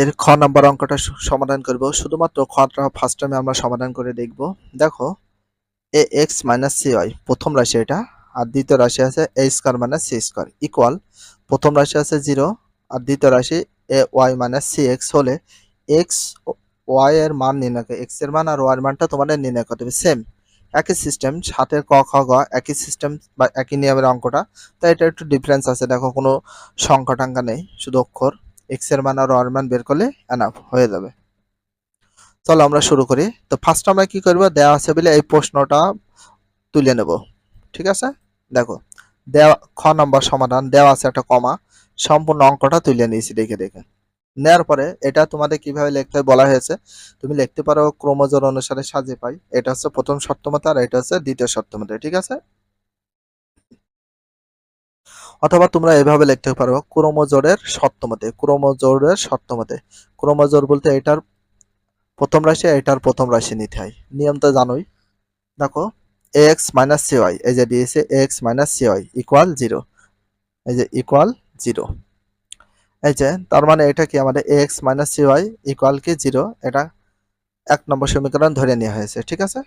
এর খ নাম্বার অঙ্কটা সমাধান করব। শুধুমাত্র খটা ফার্স্ট টাইমে আমরা সমাধান করে দেখব। দেখো, a x minus c y প্রথম রাশি এটা, আর দ্বিতীয় রাশি আছে a square minus c square equal প্রথম রাশি আছে জিরো আর দ্বিতীয় রাশি a y minus c x হলে এক্স ওয়াই এর মান নির্ণয় করে এক্সের মান আর ওয়াই এর মানটা তোমাদের নির্ণয় করতে হবে সেম একই সিস্টেম সাতের ক, খ, গ, একই সিস্টেম বা একই নিয়মের অঙ্কটা। তাই এটা একটু ডিফারেন্স আছে, দেখো কোনো সংখ্যা টাঙ্কা নেই, শুধু অক্ষর। এক্সের মান আর ওয়ার মান বের করলে এনাফ হয়ে যাবে। চলো আমরা শুরু করি। তো ফার্স্ট আমরা কি করব? দেওয়া আছে বলে এই প্রশ্নটা তুলে নেব। ঠিক আছে? দেখো, দেওয়া, খ নম্বর সমাধান, দেওয়া আছে একটা কমা। সম্পূর্ণ অঙ্কটা তুলে নিয়েছি দেখে দেখে। নেওয়ার পরে এটা তোমাদের কীভাবে লিখতে বলা হয়েছে। তুমি লিখতে পারো ক্রোমোজোর অনুসারে সাজে পাই। এটা হচ্ছে প্রথম শর্ত মতে আর এটা হচ্ছে দ্বিতীয় শর্ত মতে ঠিক আছে? অথবা তোমরা এভাবে লিখতে পারো, ক্রোমোজোরের সপ্তমতে মতে ক্রোমোজোরের সপ্তমতে। মতে ক্রোমোজোর বলতে এটার প্রথম রাশি, এটার প্রথম রাশি নিতে হয় নিয়ম তো জানোই। দেখো এক্স মাইনাস সি ওয়াই এই যে দিয়েছে x minus c y equal zero এই যে ইকুয়াল জিরো এই যে, তার মানে এটা কি আমাদের x minus c y equal কি জিরো এটা এক নম্বর সমীকরণ ধরে নেওয়া হয়েছে, ঠিক আছে?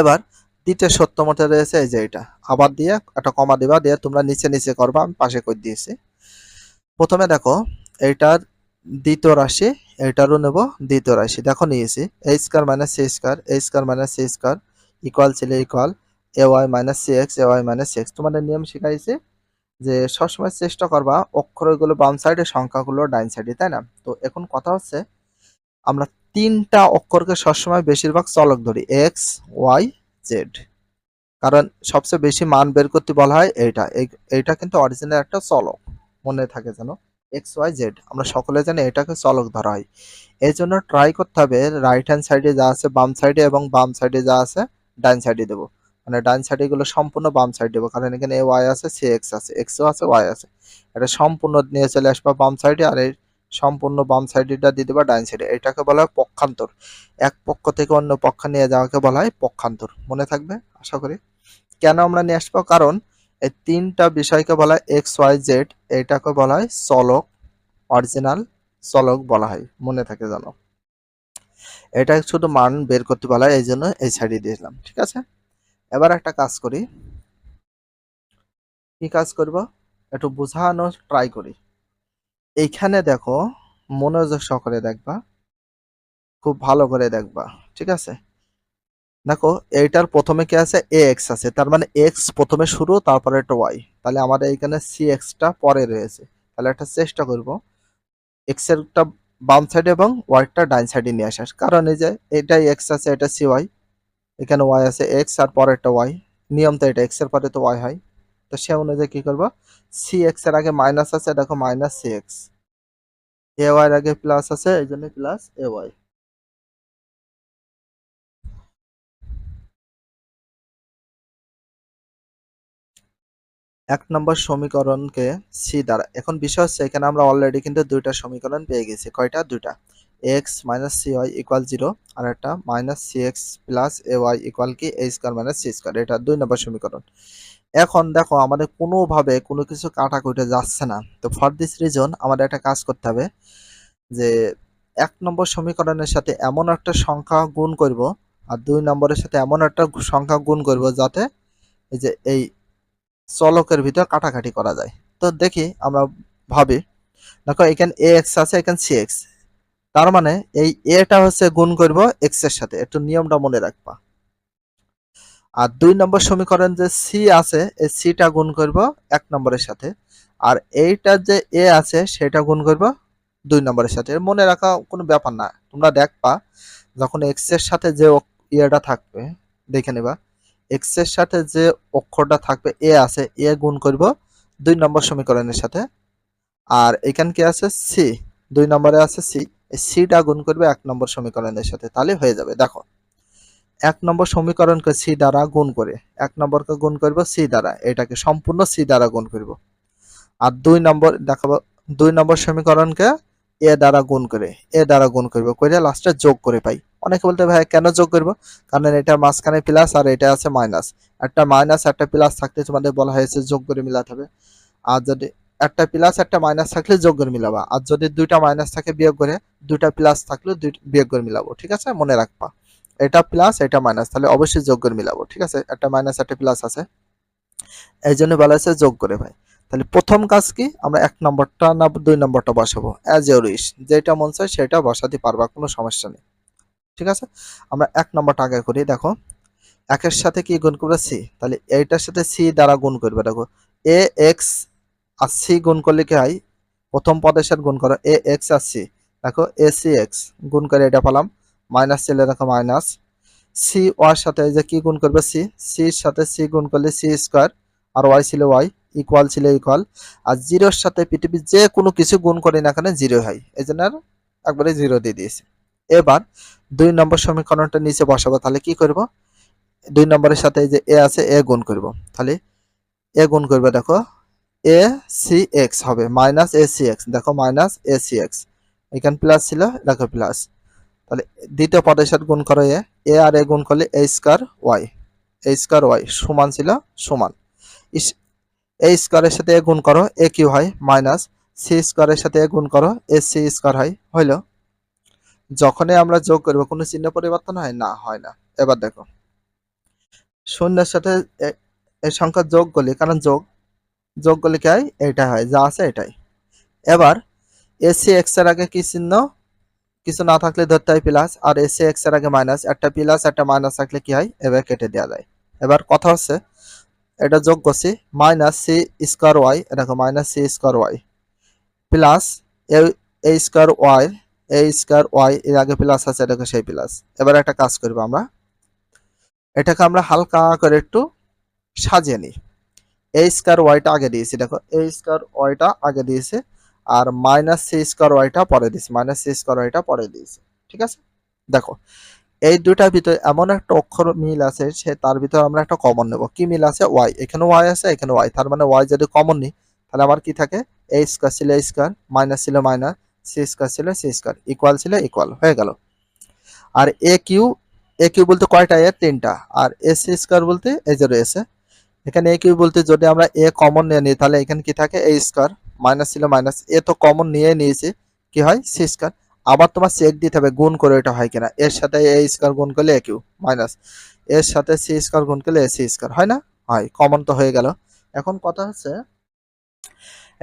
এবার দ্বিতীয় সত্য মতে রয়েছে এই যে এটা। আবার দিয়ে একটা কমা দিবা, দিয়ে তোমরা নিচে নিচে করবা আমি পাশে করে দিয়েছি। প্রথমে দেখো, এইটার দ্বিতীয় রাশি, এইটারও নেব দ্বিতীয় রাশি। দেখো নিয়েছি a square minus c square a square minus c square equal ছিল equal a y minus c x a y minus c x তোমাদের নিয়ম শিখাইছে যে সবসময় চেষ্টা করবা অক্ষরগুলো বাম সাইডে সংখ্যাগুলো ডাইন সাইডে তাই না? তো এখন কথা হচ্ছে, আমরা তিনটা অক্ষরকে সবসময় বেশিরভাগ চলক ধরি এক্স ওয়াই জেড কারণ সবচেয়ে বেশি মান বের করতে বলা হয় এইটা। এই- এইটা কিন্তু অরিজিনাল একটা চলক। মনে থাকে যেন। এক্স ওয়াই জেড আমরা সকলে জানি এটাকে চলক ধরা হয়। এই জন্য ট্রাই করতে হবে রাইট হ্যান্ড সাইডে যা আছে বাম সাইডে এবং বাম সাইডে যা আছে ডাইন সাইডে দেবো। মানে ডাইন সাইডে গুলো সম্পূর্ণ বাম সাইড দেবো। কারণ এখানে এ ওয়াই আছে সি এক্স আছে। এক্সও আছে ওয়াই আছে। এটা সম্পূর্ণ নিয়ে চলে আসবা বাম সাইডে আর এই সম্পূর্ণ বাম সাইডেটা দিয়ে দেবা ডাইন সাইডে। এটাকে বলা হয় পক্ষান্তর। এক পক্ষ থেকে অন্য পক্ষ নিয়ে যাওয়াকে বলা হয় পক্ষান্তর। মনে থাকবে? আশা করি। কেন আমরা নিয়ে আসব? কারণ এই তিনটা বিষয়কে বলা হয় এক্স, ওয়াই, জেড। এটাকে বলা হয় চলক অরিজিনাল চলক বলা হয়। মনে থাকে জানো? এটা শুধু মান বের করতে বলা হয় এই জন্য এই সাইডে দিয়েছিলাম ঠিক আছে? এবার একটা কাজ করি। কি কাজ করব? একটু বোঝানোর ট্রাই করি। এইখানে দেখো মনোযোগ সহকারে দেখবা। খুব ভালো করে দেখবা, ঠিক আছে? দেখো, এইটার প্রথমে কি আছে? এ এক্স আছে, তার মানে এক্স প্রথমে শুরু, তারপরে একটা ওয়াই তাহলে আমাদের এইখানে সি এক্সটা পরে রয়েছে। তাহলে একটা চেষ্টা করব। এক্স এরটা বাম সাইডে এবং ওয়াইটা ডাইন সাইডে নিয়ে আসার। কারণ এই যে এটাই এক্স আছে, এটা সি ওয়াই এখানে ওয়াই আছে এক্স আর পরে একটা ওয়াই নিয়ম তো এটা এক্সের পরে তো ওয়াই হয়। তো সে অনুযায়ী কি করব? সি এক্সের আগে মাইনাস আছে, দেখো minus c x a y এর আগে প্লাস আছে, এই জন্য প্লাস এ ওয়াই এক নম্বর সমীকরণকে সি দ্বারা, এখন বিষয় হচ্ছে এখানে আমরা অলরেডি কিন্তু দুইটা সমীকরণ পেয়ে গেছি। কয়টা? দুইটা। X minus c y equal zero আর একটা minus c x plus a y equal কি? A square minus c square এটা দুই নম্বর সমীকরণ। এখন দেখো আমাদের কোনোভাবে কোনো কিছু কাটাকুটে যাচ্ছে না। তো ফর দিস রিজন আমাদের একটা কাজ করতে হবে যে এক নম্বর সমীকরণের সাথে এমন একটা সংখ্যা গুণ করব আর দুই নম্বরের সাথে এমন একটা সংখ্যা গুণ করব যাতে এই যে এই চলকের ভিতর কাটাকাটি করা যায়। তো দেখি আমরা ভাবি, দেখো এখানে এ এক্স আছে, এখানে সি এক্স তার মানে এই এটা হচ্ছে গুণ করব এক্সের সাথে, একটু নিয়মটা মনে রাখবা। আর দুই নম্বর সমীকরণ যে সি আছে, এই সিটা গুণ করব এক নম্বরের সাথে। আর এইটা যে এ আছে, সেটা গুণ করব দুই নম্বরের সাথে। মনে রাখা কোনো ব্যাপার না। তোমরা দেখবা, যখন এক্সের সাথে যে ইয়েটা থাকবে, দেখে নেবা। এক্সের সাথে যে অক্ষরটা থাকবে এ আছে এ গুণ করব দুই নম্বর সমীকরণের সাথে। আর এখানে কি আছে? সি দুই নম্বরে আছে সি এই সিটা গুণ করবে এক নম্বর সমীকরণের সাথে। তাহলে হয়ে যাবে। দেখো। এক নম্বর সমীকরণকে সি দ্বারা গুণ করে, এক নম্বরকে গুণ করব সি দ্বারা, এটাকে সম্পূর্ণ সি দ্বারা গুণ করব। আর দুই নম্বর, দেখাবো, দুই নম্বর সমীকরণকে এ দ্বারা গুণ করে, এ দ্বারা গুণ করব করে লাস্টে যোগ করে পাই। অনেকে বলতে ভাই, কেন যোগ করব? কারণ এটা মাঝখানে প্লাস আর এটা আছে মাইনাস একটা মাইনাস একটা প্লাস থাকতে তোমাদের বলা হয়েছে যোগ করে মিলাতে হবে। আর যদি একটা প্লাস একটা মাইনাস থাকলে যোগ করে মিলাবা। আর যদি দুইটা মাইনাস থাকে বিয়োগ করে, দুইটা প্লাস থাকলে দুই, বিয়োগ করে মিলাবো, ঠিক আছে? মনে রাখবা। এটা প্লাস এটা মাইনাস তাহলে অবশ্যই যোগ করে মিলাবো, ঠিক আছে? একটা মাইনাস একটা প্লাস আছে। এই জন্য বলা হয়েছে যোগ করে ভাই। তাহলে প্রথম কাজ কি? আমরা এক নম্বরটা না, দুই নম্বরটা বসাবো। অ্যাজ ইউর উইশ যেটা মন চায় সেটা বসাতে পারবা, কোনো সমস্যা নেই। ঠিক আছে? আমরা এক নম্বরটা আগে করি, দেখো। একের সাথে কি গুণ করবে? সি তাহলে এইটার সাথে সি দ্বারা গুণ করবে, দেখো। এ এক্স আর সি গুণ করলে কি হয়? প্রথম পদের সাথে গুণ করো। এ এক্স আর সি দেখো এ সি এক্স গুণ করে এটা পেলাম। মাইনাস ছেলে দেখো মাইনাস। সি ওয়ার সাথে এই যে কি গুণ করবে সি সির সাথে সি গুণ করলে সি স্কোয়ার আর ওয়াই ছিল ওয়াই ইকুয়াল ছিল ইকুয়াল আর জিরোর সাথে পৃথিবীর যে কোনো কিছু গুণ করি না কেন জিরো হয়। এই জন্য আর একবারে জিরো দিয়ে দিয়েছি। এবার দুই নম্বর সমীকরণটা নিচে বসাবো, তাহলে কি করব? দুই নম্বরের সাথে যে এ আছে এ গুণ করব। তাহলে এ গুণ করবে, দেখো এ সি এক্স হবে মাইনাস এ সি এক্স দেখো মাইনাস এ সি এক্স এখানে প্লাস ছিল, দেখো প্লাস তাহলে দ্বিতীয় পদের সাথে গুণ করো এ। এ আর এ গুণ করলে a square y. A square y, সমান ছিল সমান। এ স্কোয়ারের সাথে এ গুণ করো, এ কিউ হয়? মাইনাস সি স্কোয়ারের সাথে এ গুণ করো, এ সি স্কোয়ার হয়, হইল। যখনই আমরা যোগ করব, কোনো চিহ্ন পরিবর্তন হয়? না হয় না। এবার দেখো। শূন্যের সাথে এ- সংখ্যা যোগ করলে, কারণ যোগ যোগ করলে কি হয়? এটা হয়, যা আছে এটাই। এবার এসি এক্সের আগে কি চিহ্ন? কিছু না থাকলে ধরতে হয় প্লাস আর এসি এক্সের আগে মাইনাস একটা প্লাস একটা মাইনাস থাকলে কি হয়? এবার কেটে দেওয়া যায়। এবার কথা হচ্ছে, এটা যোগ করছি মাইনাস সি স্কোয়ার ওয়াই দেখো minus c square y plus a square y a square y এর আগে প্লাস আছে দেখো সেই প্লাস এবার একটা কাজ করব আমরা। এটাকে আমরা হালকা করে একটু সাজিয়ে নিই। এ স্কোয়ার ওয়াইটা আগে দিয়েছি, দেখো এ স্কোয়ার ওয়াইটা আগে দিয়েছে। আর মাইনাস সি স্কোয়ার ওয়াইটা পরে দিয়েছি মাইনাস সি স্কোয়ার ওয়াইটা পরে দিয়েছি, ঠিক আছে? দেখো, এই দুটার ভিতরে এমন একটা অক্ষর মিল আছে, সে তার ভিতরে আমরা একটা কমন নেব। কি মিল আছে? ওয়াই এখানে ওয়াই আছে, এখানে ওয়াই তার মানে ওয়াই যদি কমন নিই, তাহলে আমার কি থাকে? এ স্কোয়ার ছিল এ স্কোয়ার মাইনাস ছিল মাইনাস সি স্কোয়ার ছিল সি স্কোয়ার ইকুয়াল ছিল ইকুয়াল হয়ে গেল। আর এ কিউ এ কিউ বলতে কয়টা? এ তিনটা। আর এ সি স্কোয়ার বলতে, এই যে রয়েছে, এখানে এ কিউ বলতে যদি আমরা এ কমন নিয়ে নিই, তাহলে এখানে কি থাকে? এ স্কোয়ার মাইনাস ছিল মাইনাস। এ তো কমন নিয়ে নিয়েছি। কি হয়? সি স্কোয়ার আবার তোমার চেক দিতে হবে, গুণ করে এটা হয় কিনা? এর সাথে এ স্কোয়ার গুণ করলে এ কিউ মাইনাস। এর সাথে সি স্কোয়ার গুণ করলে এ সি স্কোয়ার হয় না? হয় কমন তো হয়ে গেল। এখন কথা হচ্ছে,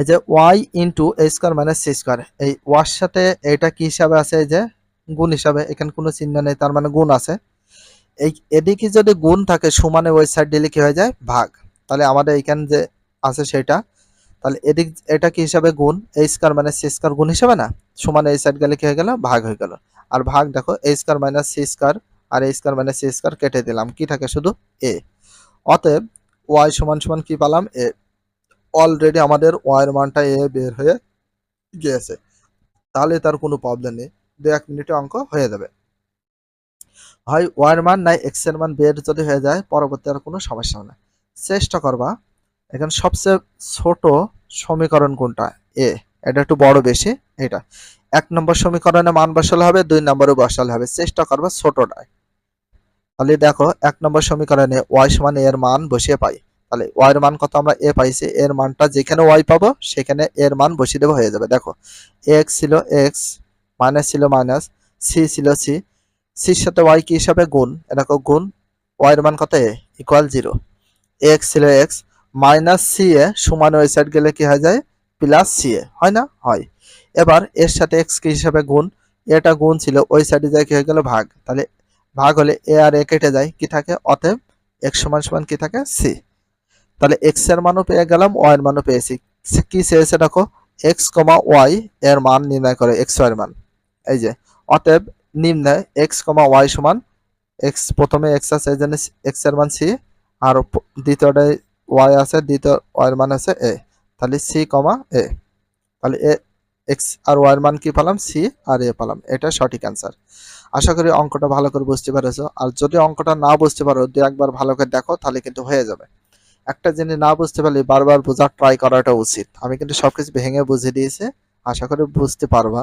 এই যে y into a square minus c square এই ওয়ার সাথে এটা কি হিসাবে আছে? যে গুণ হিসাবে, এখানে কোনো চিহ্ন নেই, তার মানে গুণ আছে। এই এদিকে যদি গুণ থাকে, সমানে ওই সাইড দিলে কি হয়ে যায়? ভাগ। তাহলে আমাদের এখানে যে আছে সেটা তাহলে এদিক, এটা কি হিসাবে গুণ? A square minus c square গুণ হিসাবে না? সমান এই সাইড গেলে কি হয়ে গেল? ভাগ হয়ে গেল। আর ভাগ দেখো a square minus c square R a square minus c square কেটে দিলাম। কি থাকে? শুধু এ অতএব ওয়াই সমান সমান কি পেলাম? এ অলরেডি আমাদের ওয়াই এর মানটা এ বের হয়ে গিয়েছে। তাহলে তার কোনো প্রবলেম নেই। দু এক মিনিটে অঙ্ক হয়ে যাবে। হয় এর মান নাই এক্সের মান বের যদি হয়ে যায়, পরবর্তী আর কোনো সমস্যা না। চেষ্টা করবা এখানে সবচেয়ে ছোট সমীকরণ কোনটা? এ। এটা একটু বড় বেশি এটা এক নম্বর সমীকরণে মান বসালে হবে, দুই নম্বরে বসালে হবে। চেষ্টা করবা ছোটটায় তাহলে দেখো, এক নম্বর সমীকরণে ওয়াই সমান এর মান বসিয়ে পাই। তাহলে ওয়াই এর মান কত আমরা এ পাইছি? এর মানটা যেখানে ওয়াই পাবো, সেখানে এর মান বসিয়ে দেবো, হয়ে যাবে। দেখো এক্স ছিল এক্স মাইনাস ছিল মাইনাস সি ছিল সি সির সাথে ওয়াই কি হিসাবে? গুণ। এরকম গুণ ওয়াই এর মান কত? এ ইকুয়াল জিরো এক্স ছিল এক্স মাইনাস সি এ সমান ওই সাইড গেলে কি হয়ে যায়? প্লাস সি এ, হয় না? হয়। এবার এর সাথে এক্স কি হিসাবে গুণ? এটা গুণ ছিল ওই সাইডে যায় কি হয়ে গেল? ভাগ। তাহলে ভাগ হলে এ আর এ কেটে যায়। কি থাকে? অতএব এক্স সমান সমান কি থাকে? সি। তাহলে এক্সের মানও পেয়ে গেলাম, ওয়াই এর মানও পেয়েছি। কি চেয়েছে দেখো? এক্স কমা ওয়াই এর মান নির্ণয় করে, এক্স ওয়াই এর মান। এই যে, অতএব নিম্নে এক্স কমা ওয়াই সমান, এক্স প্রথমে এক্স আছে এক্সের মান সি, আর দ্বিতীয়টায় ওয়াই আছে দ্বিতীয় ওয়াই এর মান আছে এ তাহলে সি কমা এ তাহলে এ এক্স আর ওয়াই এর মান কি পেলাম? সি আর এ পেলাম। এটা সঠিক অ্যান্সার আশা করি অঙ্কটা ভালো করে বুঝতে পেরেছ। আর যদি অঙ্কটা না বুঝতে পারো, দু একবার ভালো করে দেখো, তাহলে কিন্তু হয়ে যাবে। একটা জিনিস না বুঝতে পারলে বারবার বোঝার ট্রাই করাটা উচিত। আমি কিন্তু সবকিছু ভেঙে বুঝিয়ে দিয়েছি। আশা করি বুঝতে পারবা।